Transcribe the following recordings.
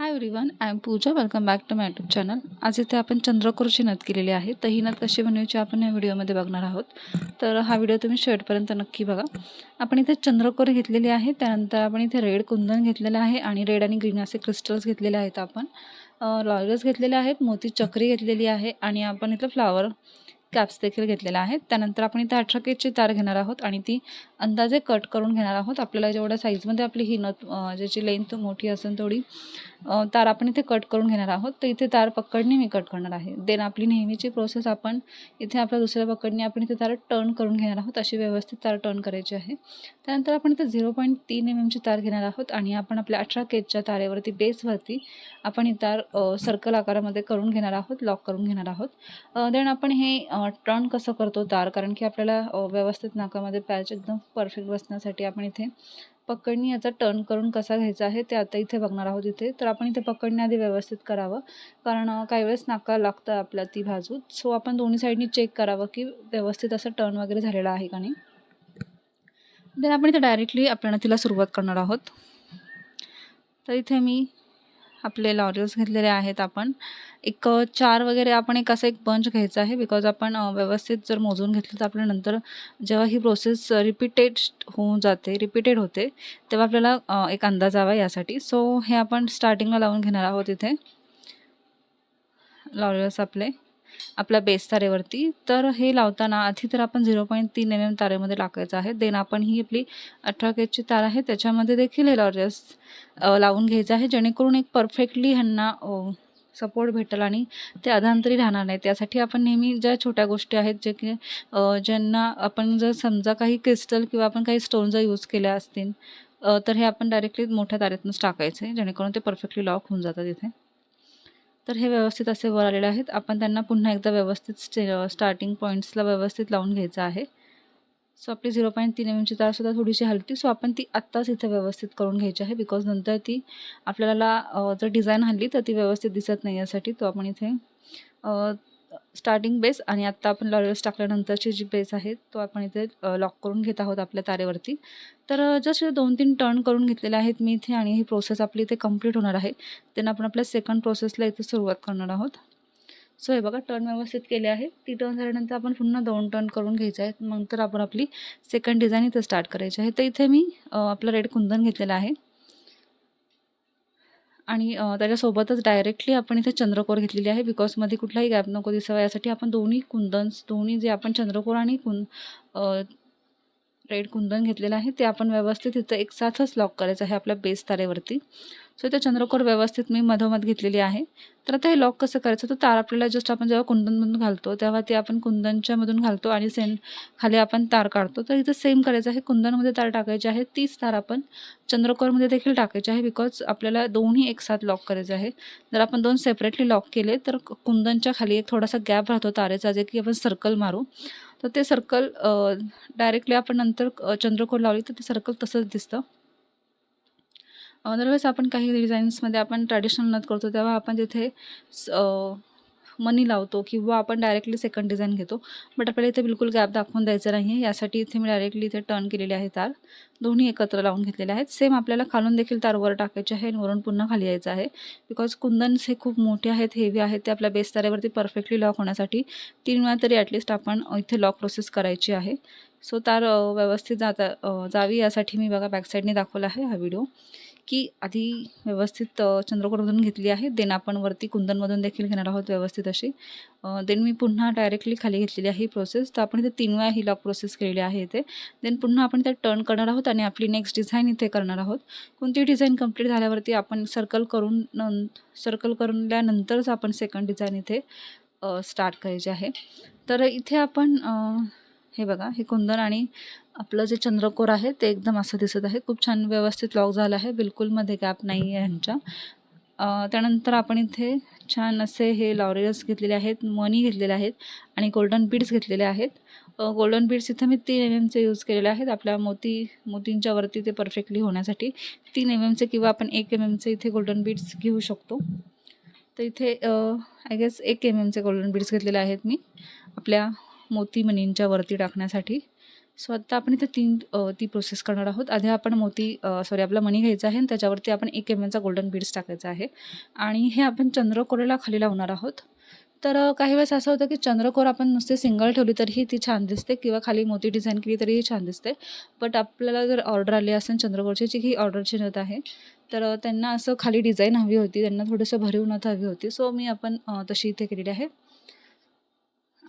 Hi everyone I am Pooja welcome back to my YouTube channel आज इथे आपण चंद्रकोरची नथ केलेली आहे. तर ही नथ कशी बनवायची आपण या व्हिडिओमध्ये बघणार आहोत. तर हा व्हिडिओ तुम्ही शेवटपर्यंत नक्की बघा. आपण इथे चंद्रकोर घेतलेली आहे. त्यानंतर आपण इथे रेड कुंदन घेतलेलं आहे आणि रेड आणि ग्रीन असे क्रिस्टल्स घेतलेले आहेत आपण. लॉयर्स घेतलेले आहेत मोती चक्री घेतलेली आहे आणि आपण इथं फ्लावर कॅप्स देखील घेतलेल्या आहेत. त्यानंतर आपण इथे अठरा केजची तार घेणार आहोत आणि ती अंदाजे कट करून घेणार आहोत. आपल्याला जेवढ्या साईजमध्ये आपली ही नथ ज्याची लेंथ मोठी असेल थोडी तार आपण इथे कट करून घेणार आहोत. तर इथे तार पकडणे मी कट करणार आहे. देन आपली नेहमीची प्रोसेस आपण इथे आपल्या दुसऱ्या पकडणे आपण इथे तार टर्न करून घेणार आहोत. अशी व्यवस्थित तार टर्न करायची आहे. त्यानंतर आपण इथे झिरो पॉईंट तीन एम एमची तार घेणार आहोत आणि आपण आपल्या अठरा केजच्या तारेवरती बेसवरती आपण ही तार सर्कल आकारामध्ये करून घेणार आहोत लॉक करून घेणार आहोत. देन आपण हे टर्न कसं करतो तार? कारण की आपल्याला व्यवस्थित नाकामध्ये पॅच एकदम परफेक्ट बसण्यासाठी आपण इथे पकडणी याचा टर्न करून कसा घ्यायचा आहे ते आता इथे बघणार आहोत इथे. तर आपण इथे पकडणी आधी व्यवस्थित करावं. कारण काही वेळेस नाका लागतं आपल्या ती बाजू. सो आपण दोन्ही साईडनी चेक करावं की व्यवस्थित असं टर्न वगैरे झालेलं आहे का नाही. देन आपण इथे डायरेक्टली आपल्याला तिला सुरुवात करणार आहोत. तर इथे मी आपले लॉरियल्स घेतलेले आहेत आपण. एक चार वगैरे आपण एक असं एक बंच घ्यायचा आहे बिकॉज आपण व्यवस्थित जर मोजून घेतलं तर आपल्या नंतर जेव्हा ही प्रोसेस रिपीटेड होऊन जाते रिपीटेड होते तेव्हा आपल्याला एक अंदाज हवा यासाठी. सो हे आपण स्टार्टिंगला लावून घेणार आहोत इथे. लॉरियल्स आपले. आपल्या बेस तारेवरती. तर हे लावताना आधी तर आपण झिरो पॉईंट तीन एम एम तारेमध्ये टाकायचं आहे. देन आपण ही आपली अठरा केजची तार आहे. त्याच्यामध्ये देखील हे लॉरियल्स लावून घ्यायचं आहे. जेणेकरून एक परफेक्टली ह्यांना सपोर्ट भेटेल आणि ते अधांतरी राहणार नाही त्यासाठी आपण नेहमी ज्या छोट्या गोष्टी आहेत जे की ज्यांना आपण जर समजा काही क्रिस्टल किंवा आपण काही स्टोन जर यूज केल्या असतील तर हे आपण डायरेक्टली मोठ्या तारेतूनच टाकायचे जेणेकरून ते परफेक्टली लॉक होऊन जातात इथे. तर हे व्यवस्थित असे वर आलेले आहेत. आपण त्यांना पुन्हा एकदा व्यवस्थित स्टे स्टार्टिंग पॉईंट्सला व्यवस्थित लावून घ्यायचं आहे. सो आपली झिरो पॉईंट तीन एम एमची तारसुद्धा थोडीशी हलती. सो आपण ती आत्ताच इथे व्यवस्थित करून घ्यायची आहे बिकॉज नंतर ती आपल्याला जर डिझाईन हल्ली तर ती व्यवस्थित दिसत नाही यासाठी. तो आपण इथे स्टार्टिंग बेस आणि आत्ता आपण लॉरियल्स टाकल्यानंतरची जी बेस आहे तो आपण इथे लॉक करून घेत आहोत आपल्या तारेवरती. तर जस्ट दोन तीन टर्न करून घेतलेले आहेत मी इथे आणि ही प्रोसेस आपली इथे कंप्लीट होणार आहे. त्यांना आपण आपल्या सेकंड प्रोसेसला इथे सुरुवात करणार आहोत. सो हे बघा टर्न व्यवस्थित केले आहे. ती टर्न झाल्यानंतर आपण पुन्हा दोन टर्न करून घ्यायचे आहेत. नंतर आपण आपली सेकंड डिझाईन इथं स्टार्ट करायची आहे. तर इथे मी आपलं रेड कुंदन घेतलेलं आहे. आणि त्याच्यासोबतच डायरेक्टली आपण इथे चंद्रकोर घेतलेली आहे बिकॉजमध्ये कुठलाही गॅप नको दिसावा. यासाठी आपण दोन्ही कुंदन्स दोन्ही जे आपण चंद्रकोर आणि कुं रेड कुंदन घेतलेलं आहे ते आपण व्यवस्थित इथं एक साथच लॉक करायचं आहे आपल्या बेस तारेवरती. सो इथे चंद्रकोर व्यवस्थित मी मधोमध घेतलेली आहे. तर आता हे लॉक कसं करायचं? तर तार आपल्याला जस्ट आपण जेव्हा कुंदनमधून घालतो तेव्हा ते आपण कुंदनच्या मधून घालतो आणि सेम खाली आपण तार काढतो. तर इथं सेम करायचं आहे. कुंदनमध्ये तार टाकायची आहे तीच तार आपण चंद्रकोरमध्ये देखील टाकायची आहे बिकॉज आपल्याला दोन्ही एक साथ लॉक करायचं आहे जर आपण दोन सेपरेटली लॉक केले तर कुंदनच्या खाली एक थोडासा गॅप राहतो तारेचा जे की आपण सर्कल मारू. तर ते सर्कल डायरेक्टली आपण नंतर चंद्रकोर लावली तर ते सर्कल तसंच दिसतं. अदरवाईज आपण काही डिझाईन्समध्ये आपण ट्रॅडिशनल नथ करतो तेव्हा आपण तिथे मनी लावतो किंवा आपण डायरेक्टली सेकंड डिझाईन घेतो. बट आपल्याला इथे बिलकुल गॅप दाखवून द्यायचं नाही आहे यासाठी इथे मी डायरेक्टली इथे टर्न केलेली आहे तार. दोन्ही एकत्र लावून घेतलेले आहेत. सेम आपल्याला खालून देखील तार वर टाकायचे आहे आणि वरून पुन्हा खाली यायचं आहे. बिकॉज कुंदन्स हे खूप मोठे आहेत हेवी आहेत. ते आपल्या बेस तारेवरती परफेक्टली लॉक होण्यासाठी तीन वेळा तरी ॲटलिस्ट आपण इथे लॉक प्रोसेस करायची आहे. सो तार व्यवस्थित जाता जावी यासाठी मी बघा बॅकसाईडने दाखवला आहे हा व्हिडिओ की आधी व्यवस्थित चंद्रकोरमधून घेतली आहे. देन आपण वरती कुंदनमधून देखील घेणार आहोत व्यवस्थित अशी. देन मी पुन्हा डायरेक्टली खाली घेतलेली आहे ही प्रोसेस तर आपण इथे तीन वेळा ही लॉक प्रोसेस केलेली आहे इथे. देन पुन्हा आपण त्या टर्न करणार आहोत आणि आपली नेक्स्ट डिझाईन इथे करणार आहोत. कोणती डिझाईन कंप्लीट झाल्यावरती आपण सर्कल करून न सर्कल करूनल्यानंतरच आपण सेकंड डिझाईन इथे स्टार्ट करायचे आहे. तर इथे आपण हे बघा हे कुंदन आणि आपलं जे चंद्रकोर आहे ते एकदम असं दिसत आहे. खूप छान व्यवस्थित लॉक झालं आहे. बिलकुलमध्ये गॅप नाही आहे ह्यांच्या. त्यानंतर आपण इथे छान असे हे लॉरियल्स घेतलेले आहेत मनी घेतलेले आहेत आणि गोल्डन बीड्स घेतलेले आहेत. गोल्डन बीड्स इथं मी तीन एम एमचे यूज केलेले आहेत. आपल्या मोती मोतींच्या वरती ते परफेक्टली होण्यासाठी. तीन एम एमचे किंवा आपण एक एम एमचे इथे गोल्डन बीड्स घेऊ शकतो. तर इथे आय गेस एक एम एमचे गोल्डन बीड्स घेतलेले आहेत मी. आपल्या मोती मनींच्या वरती टाकण्यासाठी. सो आता आपण इथे तीन ती प्रोसेस करणार आहोत. आधी आपण मोती सॉरी आपला मणी घ्यायचा आहे आणि त्याच्यावरती आपण एक एम एमचा गोल्डन बीड्स टाकायचा आहे. आणि हे आपण चंद्रकोरेला खाली लावणार आहोत. तर काही वेळेस असं होतं की चंद्रकोर आपण नुसते सिंगल ठेवली तरीही ती छान दिसते किंवा खाली मोती डिझाईन केली तरीही छान दिसते. बट आपल्याला जर ऑर्डर आली असेल चंद्रकोरची जी ही ऑर्डरची नथ आहे तर त्यांना असं खाली डिझाईन हवी होती. त्यांना थोडंसं भरीव नथ हवी होती. सो मी आपण तशी इथे केलेली आहे.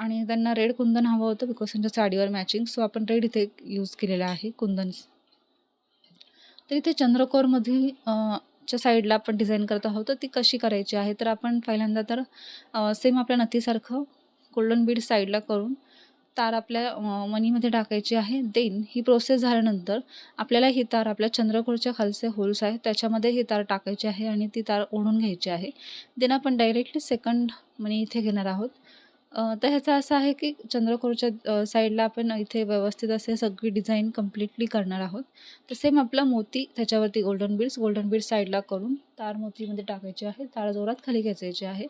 आणि त्यांना रेड कुंदन हवं होतं बिकॉज त्यांच्या साडीवर मॅचिंग सो आपण रेड इथे यूज केलेला आहे कुंदन. तर इथे चंद्रकोरमध्ये च्या साईडला आपण डिझाईन करत आहोत. तर ती कशी करायची आहे? तर आपण पहिल्यांदा तर सेम आपल्या नथीसारखं गोल्डन बीड साईडला करून तार आपल्या मनीमध्ये टाकायची आहे. देन ही प्रोसेस झाल्यानंतर आपल्याला ही तार आपल्या चंद्रकोरच्या खालचे होल्स आहेत. त्याच्यामध्ये ही तार टाकायची आहे आणि ती तार ओढून घ्यायची आहे. देन आपण डायरेक्टली सेकंड मनी इथे घेणार आहोत. तर ह्याचं असं आहे की चंद्रकोरच्या साईडला आपण इथे व्यवस्थित असे सगळी डिझाईन कम्प्लिटली करणार आहोत. तर सेम आपला मोती त्याच्यावरती गोल्डन बीड्स गोल्डन बीड्स साईडला करून तार मोतीमध्ये टाकायची आहे तार जोरात खाली खेचायची आहे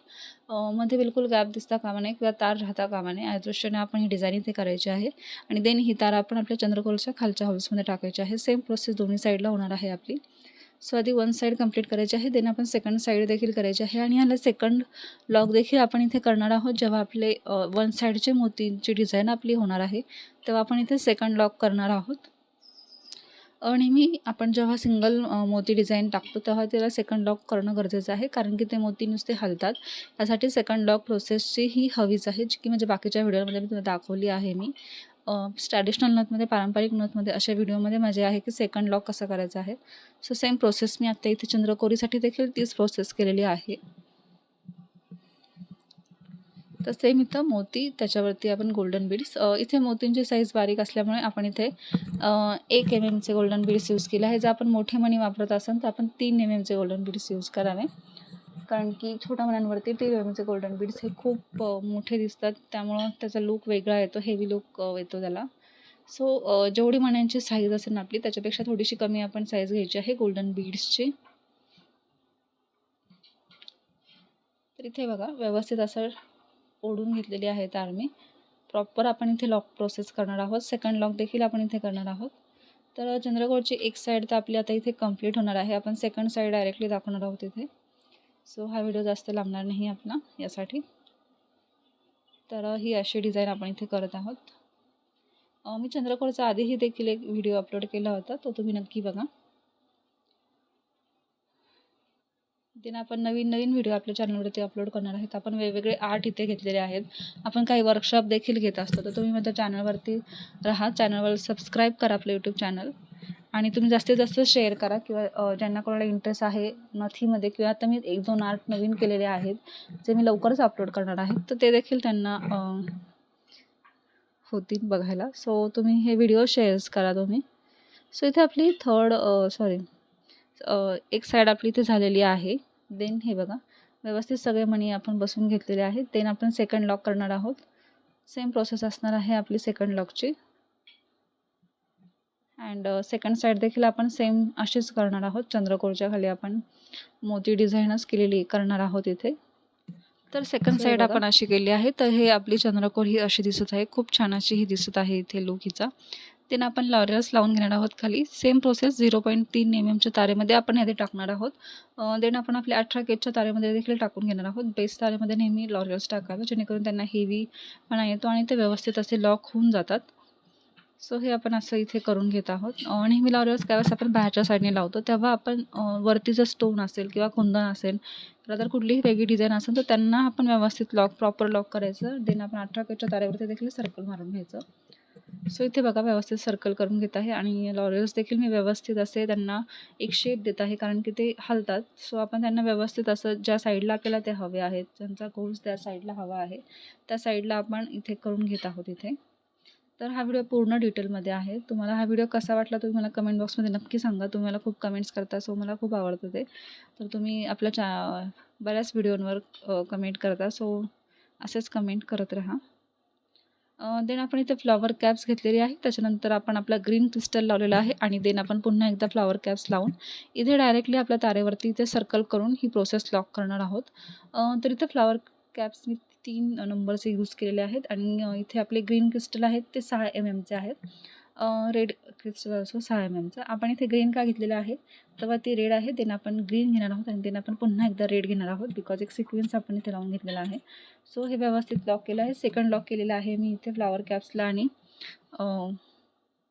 मध्ये बिलकुल गॅप दिसता कामा नये किंवा तार राहता कामा नये. या दृष्टीने आपण ही डिझाईन इथे करायची आहे. आणि देन ही तार आपण आपल्या चंद्रकोरच्या खालच्या हाऊसमध्ये टाकायची आहे. सेम प्रोसेस दोन्ही साईडला होणार आहे आपली. सो आधी वन साईड कंप्लीट करायची आहे देन आपण सेकंड साईड देखील करायची आहे. आणि ह्याला सेकंड लॉक देखील आपण इथे करणार आहोत. जेव्हा आपले वन साईडचे मोतींची डिझाईन आपली होणार आहे तेव्हा आपण इथे सेकंड लॉक करणार आहोत. आणि नेहमी आपण जेव्हा सिंगल मोती डिझाईन टाकतो तेव्हा त्याला सेकंड लॉक करणं गरजेचं आहे. कारण की ते मोती नुसते हलतात. त्यासाठी सेकंड लॉक प्रोसेसची ही हवीच आहे जी की म्हणजे बाकीच्या व्हिडिओमध्ये मी तुला दाखवली आहे मी. ट्रॅडिशनल नथमध्ये पारंपरिक नथमध्ये अशा व्हिडिओमध्ये माझे आहे की सेकंड लॉक कसं करायचं आहे. सो सेम प्रोसेस मी आत्ता इथे चंद्रकोरीसाठी देखील तीच प्रोसेस केलेली आहे. तर सेम इथं मोती त्याच्यावरती आपण गोल्डन बीड्स इथे मोतींची साईज बारीक असल्यामुळे आपण इथे एक एम एमचे गोल्डन बीड्स यूज केले आहे. जर आपण मोठे मणी वापरत असाल तर आपण तीन एम एमचे गोल्डन बीड्स यूज करावे. कारण की छोट्या मुलांवरती ते एम गोल्डन बीड्स हे खूप मोठे दिसतात. त्यामुळं त्याचा लूक वेगळा येतो हेवी लूक येतो त्याला. सो जेवढी मण्यांची साईज असेल ना आपली त्याच्यापेक्षा थोडीशी कमी आपण साईज घ्यायची आहे गोल्डन बीड्सची तर इथे बघा व्यवस्थित असं ओढून घेतलेली आहे तार मी प्रॉपर आपण इथे लॉक प्रोसेस करणार आहोत. सेकंड लॉक देखील आपण इथे करणार आहोत. तर चंद्रकोरची एक साईड तर आपली आता इथे कंप्लीट होणार आहे. आपण सेकंड साईड डायरेक्टली दाखवणार आहोत इथे. सो हा व्हिडिओ जास्त लांबणार नाही आपला यासाठी. तर ही अशी डिझाईन आपण इथे करत आहोत. मी चंद्रकोरचा आधीही देखील एक व्हिडिओ अपलोड केला होता तो तुम्ही नक्की बघा. देन आपण नवीन नवीन व्हिडिओ आपल्या चॅनलवरती अपलोड करणार आहेत. आपण वेगवेगळे आर्ट इथे घेतलेले आहेत. आपण काही वर्कशॉप देखील घेत असतो. तर तुम्ही माझ्या चॅनलवरती राहा. चॅनलवर सबस्क्राईब करा आपलं यूट्यूब चॅनल आणि तुम्ही जास्तीत जास्त शेअर करा किंवा ज्यांना कोणाला इंटरेस्ट आहे नथीमध्ये किंवा आता मी एक दोन आर्ट नवीन केलेले आहेत जे मी लवकरच अपलोड करणार आहे तर ते देखील त्यांना होतील बघायला. सो तुम्ही हे व्हिडिओ शेअर्स करा तुम्ही. सो इथे आपली थर्ड सॉरी एक साईड आपली इथे झालेली आहे. देन हे बघा व्यवस्थित सगळे मणी आपण बसून घेतलेले आहेत. देन आपण सेकंड लॉक करणार आहोत. सेम प्रोसेस असणार आहे आपली सेकंड लॉकची अँड सेकंड साईड देखील आपण सेम अशीच करणार आहोत. चंद्रकोरच्या खाली आपण मोती डिझाईनच केलेली करणार आहोत इथे. तर सेकंड साईड. आपण अशी केली आहे. तर हे आपली चंद्रकोर ही अशी दिसत आहे. खूप छान अशी ही दिसत आहे इथे लुक हिचा. देन आपण लॉरियल्स लावून घेणार आहोत खाली. सेम प्रोसेस झिरो पॉईंट तीन एम एमच्या तारेमध्ये आपण ह्याथे टाकणार आहोत. देन आपण आपल्या अठरा केजच्या तारेमध्ये देखील टाकून घेणार आहोत. बेस तारेमध्ये नेहमी लॉरियल्स टाकावे जेणेकरून त्यांना हेवी पणा येतो आणि ते व्यवस्थित असे लॉक होऊन जातात. सो हे आपण असं इथे करून घेत आहोत. नेहमी लावल्यावर काय वेळेस आपण बाहेरच्या साईडने लावतो तेव्हा आपण वरती जर स्टोन असेल किंवा कुंदन असेल तर जर कुठलीही वेगळी डिझाईन असेल तर त्यांना आपण व्यवस्थित लॉक प्रॉपर लॉक करायचं. देन आपण अठरा केजच्या तारेवरती देखील सर्कल मारून घ्यायचं. सो इथे बघा व्यवस्थित सर्कल करून घेत आहे. आणि लॉरेल्स देखील मी व्यवस्थित असे त्यांना एक शेप देत आहे कारण की ते हलतात. सो आपण त्यांना व्यवस्थित असं ज्या साईडला आपल्याला ते हवे आहेत ज्यांचा गोल्स त्या साईडला हवा आहे त्या साईडला आपण इथे करून घेत आहोत इथे. तर हा व्हिडिओ पूर्ण डिटेलमध्ये आहे. तुम्हाला हा व्हिडिओ कसा वाटला तुम्ही मला कमेंट बॉक्समध्ये नक्की सांगा. तुम्ही मला खूप कमेंट्स करता सो मला खूप आवडतं ते. तर तुम्ही आपल्या चा बऱ्याच व्हिडिओंवर कमेंट करता. सो असेच कमेंट करत राहा. देन आपण इथे फ्लॉवर कॅप्स घेतलेली आहे. त्याच्यानंतर आपण आपला ग्रीन क्रिस्टल लावलेला आहे आणि देन आपण पुन्हा एकदा फ्लॉवर कॅप्स लावून इथे डायरेक्टली आपल्या तारेवरती इथे सर्कल करून ही प्रोसेस लॉक करणार आहोत. तर इथे फ्लॉवर कॅप्स मी तीन नंबरचे यूज केलेले आहेत आणि इथे आपले ग्रीन क्रिस्टल आहेत ते सहा एम एमचे आहेत. रेड क्रिस्टल असो सहा एम एमचा आपण इथे ग्रीन का घेतलेला आहे? तेव्हा ते रेड आहे त्यांना आपण ग्रीन घेणार आहोत आणि त्यांना आपण पुन्हा एकदा रेड घेणार आहोत बिकॉज एक सिक्वेन्स आपण इथे लावून घेतलेला आहे. सो हे व्यवस्थित लॉक केलं आहे. सेकंड लॉक केलेलं आहे मी इथे फ्लावर कॅप्सला आणि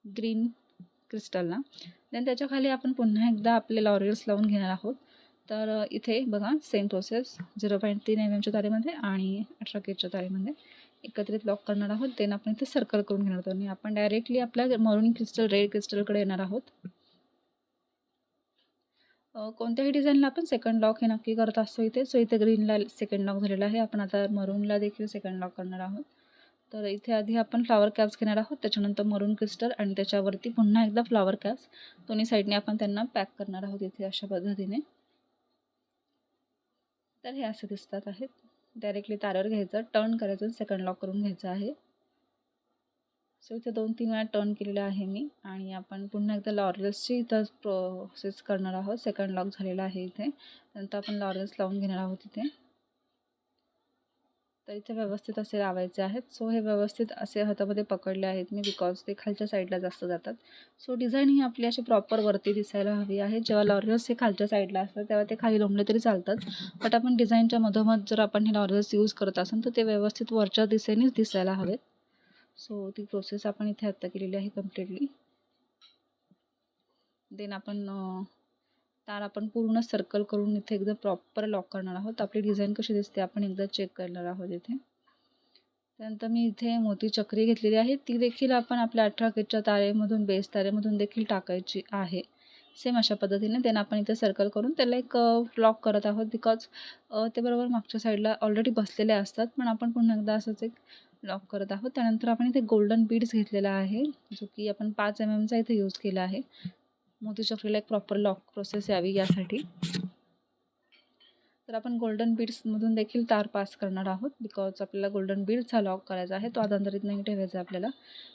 ग्रीन क्रिस्टलला. देन त्याच्याखाली आपण पुन्हा एकदा आपले लॉरियल्स लावून घेणार आहोत. तर इथे बघा सेम प्रोसेस झिरो पॉईंट तीन एम एमच्या तारेमध्ये आणि अठरा केच्या तारेमध्ये एकत्रित लॉक करणार आहोत. देन आपण इथे सर्कल करून घेणार आहोत. आणि आपण डायरेक्टली आपल्या मरून क्रिस्टल रेड क्रिस्टलकडे येणार आहोत. कोणत्याही डिझाईनला आपण सेकंड लॉक हे नक्की करत असतो इथे. सो इथे ग्रीनला सेकंड लॉक झालेला आहे. आपण आता मरूनला देखील सेकंड लॉक करणार आहोत. तर इथे आधी आपण फ्लावर कॅप्स घेणार आहोत. त्याच्यानंतर मरून क्रिस्टल आणि त्याच्यावरती पुन्हा एकदा फ्लावर कॅप्स दोन्ही साईडने आपण त्यांना पॅक करणार आहोत इथे अशा पद्धतीने. तर हे असे दिसतात आहेत. डायरेक्टली तारावर घ्यायचं. टर्न करायचं सेकंड लॉक करून घ्यायचं आहे. सो इथे दोन तीन वेळा टर्न केलेलं आहे मी. आणि आपण पुन्हा एकदा लॉरेल्सची इथं प्रोसेस करणार आहोत. सेकंड लॉक झालेला आहे इथे. नंतर आपण लॉरेल्स लावून घेणार आहोत इथे. तर इथे व्यवस्थित असे लावायचे आहेत. सो हे व्यवस्थित असे हातामध्ये पकडले आहेत. मी बिकॉज ते खालच्या साईडला जास्त जातात. सो डिझाईन ही आपली अशी प्रॉपर वरती दिसायला हवी आहे. जेव्हा लॉरियल्स हे खालच्या साईडला असतात तेव्हा ते खाली लोंबले तरी चालतात. बट आपण डिझाईनच्या मधोमध जर आपण हे लॉरियल्स यूज करत असाल तर ते व्यवस्थित वरच्या दिशेनेच दिसायला हवेत. सो ती प्रोसेस आपण इथे आत्ता केलेली आहे कम्प्लिटली देन आपण तार आपण पूर्ण सर्कल करून इथे एकदम प्रॉपर लॉक करणार आहोत. आपली डिझाईन कशी दिसते आपण एकदा चेक करणार आहोत इथे. त्यानंतर मी इथे मोती चक्री घेतलेली आहे. ती देखील आपण आपल्या अठरा केजच्या तारेमधून बेस तारेमधून देखील टाकायची आहे. सेम अशा पद्धतीने देन आपण इथे सर्कल करून त्याला एक लॉक करत आहोत. बिकॉज ते बरोबर मागच्या साईडला ऑलरेडी बसलेले असतात. पण आपण पुन्हा एकदा असंच एक लॉक करत आहोत. त्यानंतर आपण इथे गोल्डन बीड्स घेतलेला आहे. जो की आपण पाच एम एमचा इथे यूज केला आहे. मोती चक्रीला एक प्रॉपर लॉक प्रोसेस यावी यासाठी. तर आपण गोल्डन बीड्समधून देखील तार पास करणार आहोत. बिकॉज आपल्याला गोल्डन बीड्सचा लॉक करायचा आहे. तो आधांतरित नाही ठेवायचा आहे आपल्याला.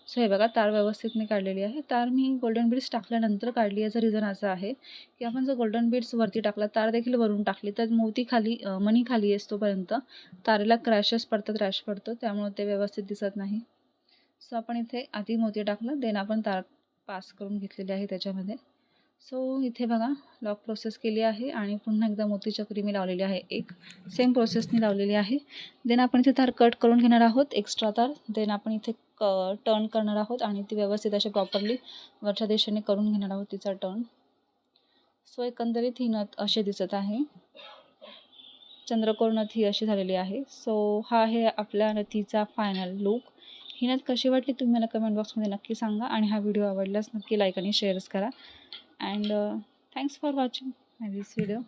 सो हे बघा तार व्यवस्थित मी काढलेली आहे. तार मी गोल्डन बीड्स टाकल्यानंतर काढली याचं रिझन असं आहे की आपण जर गोल्डन बीड्स वरती टाकला तार देखील वरून टाकली तर मोती खाली मनी मणी खाली असतोपर्यंत तारेला क्रॅशेस पडतात क्रॅश पडतो. त्यामुळे ते व्यवस्थित दिसत नाही. सो आपण इथे आधी मोती टाकलं. देन आपण तार पास करून घेतलेली आहे त्याच्यामध्ये. सो इथे बघा लॉक प्रोसेस केली आहे आणि पुन्हा एकदा मोती चक्री मी लावलेली आहे. एक सेम प्रोसेसनी लावलेली आहे. देन आपण इथे तार कट करून घेणार आहोत एक्स्ट्रा तार. देन आपण इथे क टर्न करणार आहोत आणि ती व्यवस्थित अशी प्रॉपरली वरच्या दिशेने करून घेणार आहोत तिचा टर्न सो एकंदरीत ही नथ असे दिसत आहे. चंद्रकोर नथ ही अशी झालेली आहे. सो हा आहे आपल्या नथीचा फायनल लुक ही नथ कशी वाटली तुम्ही मला कमेंट बॉक्समध्ये नक्की सांगा आणि हा व्हिडिओ आवडल्यास नक्की लाईक आणि शेअर्स करा. and uh, thanks for watching my this video.